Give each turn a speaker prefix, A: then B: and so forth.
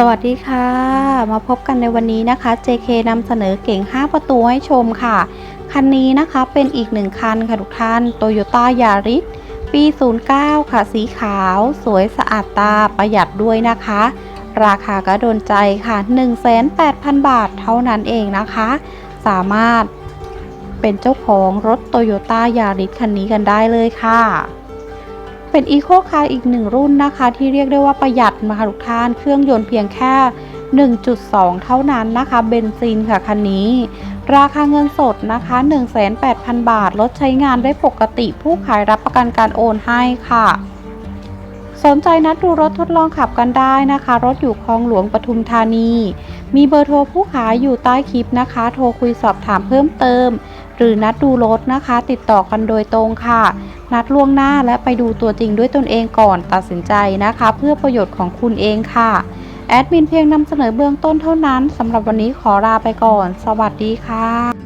A: สวัสดีค่ะ มาพบกันในวันนี้นะคะ JK นำเสนอเก่ง 5 ประตูให้ชมค่ะ คันนี้นะคะเป็นอีกหนึ่งคันค่ะทุกท่าน Toyota Yaris ปี 09 ค่ะ สีขาว สวยสะอาดตาประหยัดด้วยนะคะ ราคาก็โดนใจค่ะ 1,800,000 บาทเท่านั้นเองนะคะ สามารถเป็นเจ้าของรถ Toyota Yaris คันนี้กันได้เลยค่ะ เป็นอีโคคาร์อีกหนึ่งรุ่นนะคะ ที่เรียกได้ว่าประหยัดมาทุกท่านเครื่องยนต์เพียงแค่ 1.2 เท่านั้นนะคะ เบนซินค่ะคันนี้ ราคาเงินสดนะคะ 1,800 0 บาทรถใช้งานได้ปกติผู้ขายรับประกันการโอนให้ค่ะ สนใจนัดดูรถทดลองขับกันได้นะคะ รถอยู่คลองหลวงปทุมธานี มีเบอร์โทรผู้ขายอยู่ใต้คลิปนะคะ โทรคุยสอบถามเพิ่มเติม หรือนัดดูรถนะคะ ติดต่อกันโดยตรงค่ะ นัดล่วงหน้าและไปดูตัวจริงด้วยตนเองก่อนตัดสินใจนะคะ เพื่อประโยชน์ของคุณเองค่ะ แอดมินเพียงนำเสนอเบื้องต้นเท่านั้นสำหรับวันนี้ขอลาไปก่อน สวัสดีค่ะ